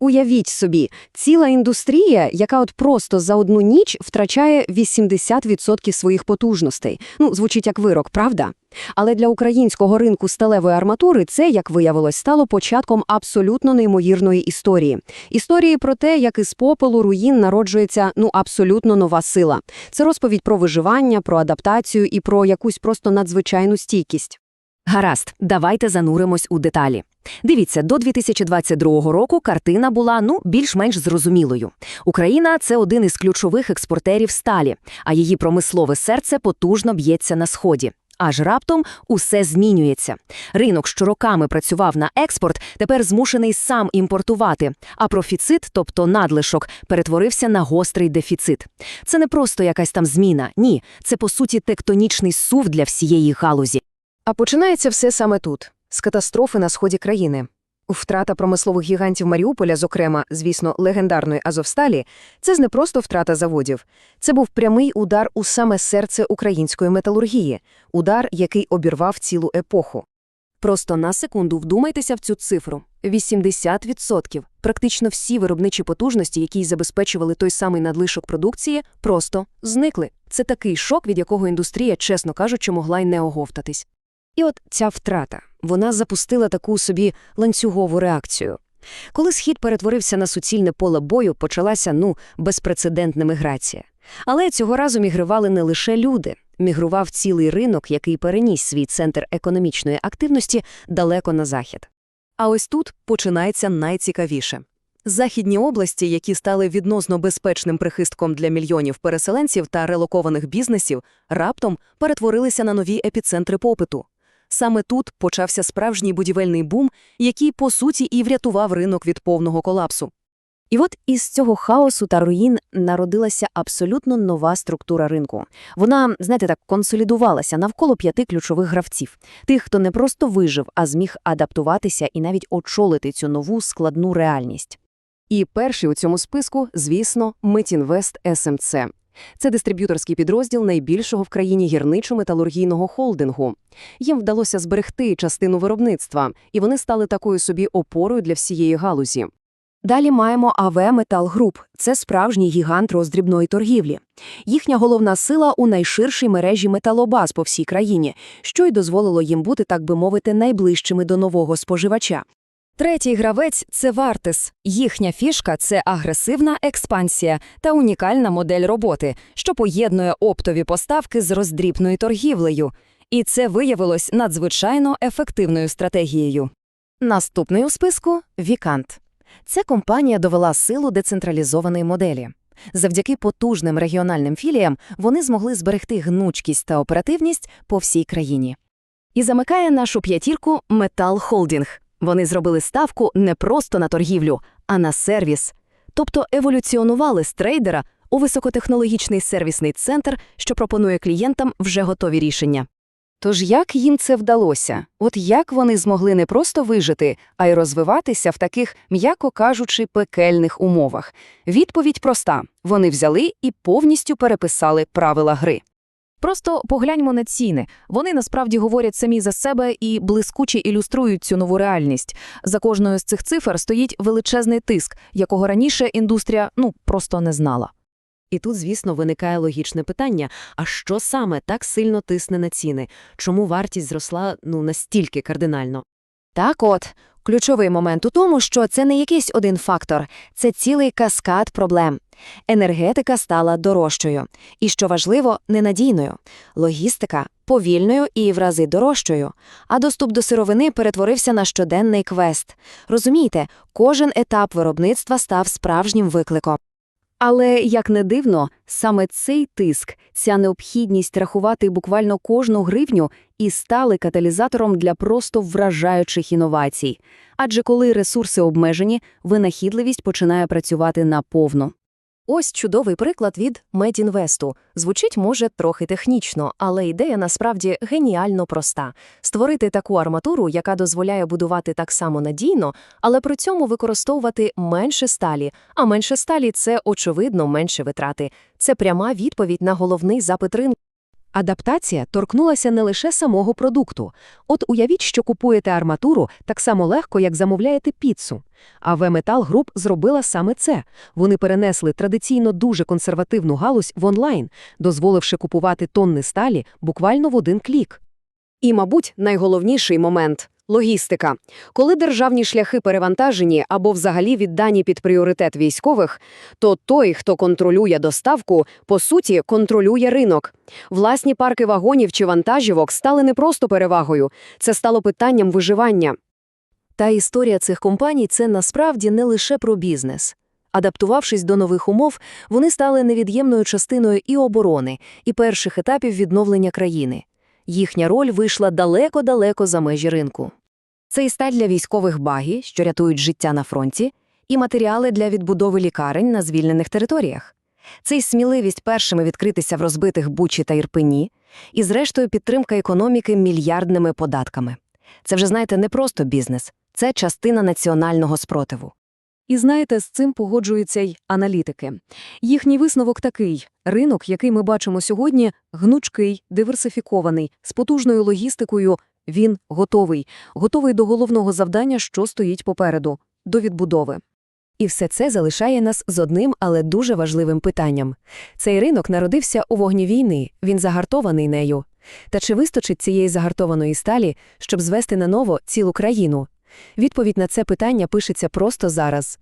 Уявіть собі, ціла індустрія, яка от просто за одну ніч втрачає 80% своїх потужностей. Ну, звучить як вирок, правда? Але для українського ринку сталевої арматури це, як виявилось, стало початком абсолютно неймовірної історії. Історії про те, як із попелу руїн народжується ну абсолютно нова сила. Це розповідь про виживання, про адаптацію і про якусь просто надзвичайну стійкість. Гаразд, давайте зануримось у деталі. Дивіться, до 2022 року картина була ну більш-менш зрозумілою. Україна це один із ключових експортерів сталі, а її промислове серце потужно б'ється на сході. Аж раптом усе змінюється. Ринок, що роками працював на експорт, тепер змушений сам імпортувати, а профіцит, тобто надлишок, перетворився на гострий дефіцит. Це не просто якась там зміна, ні, це по суті тектонічний сув для всієї галузі. А починається все саме тут, з катастрофи на сході країни. Втрата промислових гігантів Маріуполя, зокрема, звісно, легендарної Азовсталі, це ж не просто втрата заводів. Це був прямий удар у саме серце української металургії, удар, який обірвав цілу епоху. Просто на секунду вдумайтеся в цю цифру. 80%. Практично всі виробничі потужності, які забезпечували той самий надлишок продукції, просто зникли. Це такий шок, від якого індустрія, чесно кажучи, могла й не оговтатись. І от ця втрата, вона запустила таку собі ланцюгову реакцію. Коли схід перетворився на суцільне поле бою, почалася, ну, безпрецедентна міграція. Але цього разу мігрували не лише люди. Мігрував цілий ринок, який переніс свій центр економічної активності далеко на захід. А ось тут починається найцікавіше. Західні області, які стали відносно безпечним прихистком для мільйонів переселенців та релокованих бізнесів, раптом перетворилися на нові епіцентри попиту. Саме тут почався справжній будівельний бум, який, по суті, і врятував ринок від повного колапсу. І от із цього хаосу та руїн народилася абсолютно нова структура ринку. Вона, знаєте, так консолідувалася навколо п'яти ключових гравців, тих, хто не просто вижив, а зміг адаптуватися і навіть очолити цю нову складну реальність. І перший у цьому списку, звісно, Метінвест СМЦ. Це дистриб'юторський підрозділ найбільшого в країні гірничо-металургійного холдингу. Їм вдалося зберегти частину виробництва, і вони стали такою собі опорою для всієї галузі. Далі маємо АВ Метал Груп. Це справжній гігант роздрібної торгівлі. Їхня головна сила у найширшій мережі металобаз по всій країні, що й дозволило їм бути, так би мовити, найближчими до нового споживача. Третій гравець це Вартис. Їхня фішка це агресивна експансія та унікальна модель роботи, що поєднує оптові поставки з роздрібною торгівлею. І це виявилось надзвичайно ефективною стратегією. Наступний у списку Вікант. Ця компанія довела силу децентралізованої моделі. Завдяки потужним регіональним філіям вони змогли зберегти гнучкість та оперативність по всій країні. І замикає нашу п'ятірку Метал Холдінг. Вони зробили ставку не просто на торгівлю, а на сервіс. Тобто еволюціонували з трейдера у високотехнологічний сервісний центр, що пропонує клієнтам вже готові рішення. Тож як їм це вдалося? От як вони змогли не просто вижити, а й розвиватися в таких, м'яко кажучи, пекельних умовах? Відповідь проста: вони взяли і повністю переписали правила гри. Просто погляньмо на ціни. Вони насправді говорять самі за себе і блискуче ілюструють цю нову реальність. За кожною з цих цифр стоїть величезний тиск, якого раніше індустрія ну просто не знала. І тут, звісно, виникає логічне питання: а що саме так сильно тисне на ціни? Чому вартість зросла ну настільки кардинально? Так от, ключовий момент у тому, що це не якийсь один фактор, це цілий каскад проблем. Енергетика стала дорожчою. І, що важливо, ненадійною. Логістика повільною і в рази дорожчою. А доступ до сировини перетворився на щоденний квест. Розумієте, кожен етап виробництва став справжнім викликом. Але, як не дивно, саме цей тиск, ця необхідність рахувати буквально кожну гривню і стали каталізатором для просто вражаючих інновацій. Адже коли ресурси обмежені, винахідливість починає працювати наповну. Ось чудовий приклад від Медінвесту. Звучить, може, трохи технічно, але ідея насправді геніально проста. Створити таку арматуру, яка дозволяє будувати так само надійно, але при цьому використовувати менше сталі. А менше сталі – це, очевидно, менше витрати. Це пряма відповідь на головний запит ринку. Адаптація торкнулася не лише самого продукту. От уявіть, що купуєте арматуру так само легко, як замовляєте піцу. А В-Метал Груп зробила саме це. Вони перенесли традиційно дуже консервативну галузь в онлайн, дозволивши купувати тонни сталі буквально в один клік. І, мабуть, найголовніший момент – логістика. Коли державні шляхи перевантажені або взагалі віддані під пріоритет військових, то той, хто контролює доставку, по суті, контролює ринок. Власні парки вагонів чи вантажівок стали не просто перевагою, це стало питанням виживання. Та історія цих компаній – це насправді не лише про бізнес. Адаптувавшись до нових умов, вони стали невід'ємною частиною і оборони, і перших етапів відновлення країни. Їхня роль вийшла далеко-далеко за межі ринку. Це і сталь для військових багі, що рятують життя на фронті, і матеріали для відбудови лікарень на звільнених територіях. Це й сміливість першими відкритися в розбитих Бучі та Ірпені, і, зрештою, підтримка економіки мільярдними податками. Це вже, знаєте, не просто бізнес, це частина національного спротиву. І знаєте, з цим погоджуються й аналітики. Їхній висновок такий: ринок, який ми бачимо сьогодні, гнучкий, диверсифікований, з потужною логістикою, він готовий, готовий до головного завдання, що стоїть попереду до відбудови. І все це залишає нас з одним, але дуже важливим питанням. Цей ринок народився у вогні війни, він загартований нею. Та чи вистачить цієї загартованої сталі, щоб звести на ново цілу країну? Відповідь на це питання пишеться просто зараз.